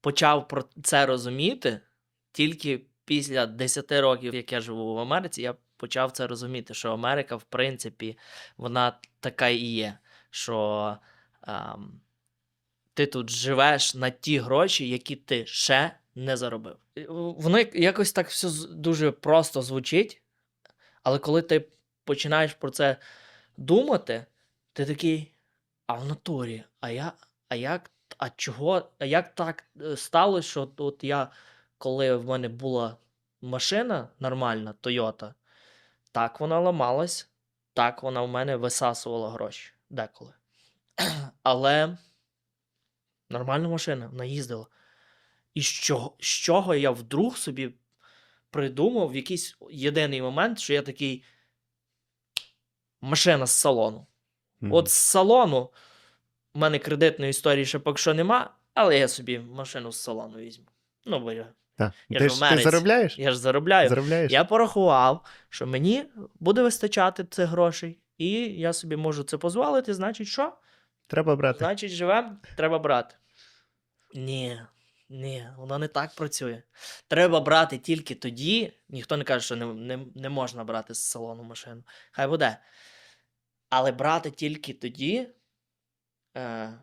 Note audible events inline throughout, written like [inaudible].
почав про це розуміти тільки після 10 років, як я живу в Америці, я почав це розуміти, що Америка, в принципі, вона така і є. Що ем, ти тут живеш на ті гроші, які ти ще не заробив. Воно якось так все дуже просто звучить, але коли ти починаєш про це думати, ти такий, а в натурі, а я, а як, а чого, а як так е, сталося, що от я, коли в мене була машина нормальна, Toyota, так вона ламалась, так вона в мене висасувала гроші деколи. [clears throat] Але нормальна машина, вона їздила. І з чого, з чого я вдруг собі придумав в якийсь єдиний момент, що я такий [clears throat] машина з салону. Мгм. От з салону в мене кредитної історії ще поки що нема, але я собі машину з салону візьму. Ну, бо я, Та. я Ти ж ти заробляєш? я ж заробляю. Заробляєш? Я порахував, що мені буде вистачати цих грошей, і я собі можу це дозволити. Значить, що? Треба брати. Значить, живем, треба брати. Ні, ні, воно не так працює. Треба брати тільки тоді. Ніхто не каже, що не, не, не можна брати з салону машину. Хай буде. Але брати тільки тоді, е,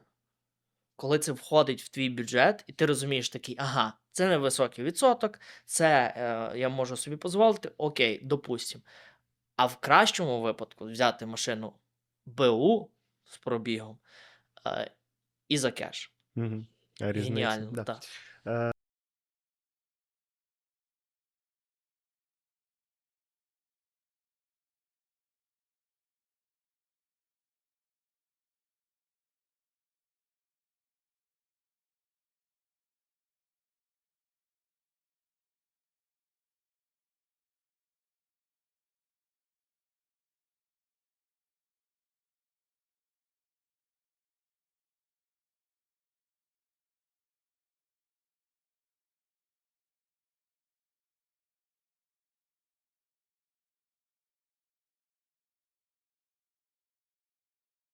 коли це входить в твій бюджет, і ти розумієш такий, ага, це невисокий відсоток, це е, я можу собі дозволити, окей, допустим. А в кращому випадку взяти машину БУ з пробігом е, і за кеш. А, різниця, Геніально, да. так. Е,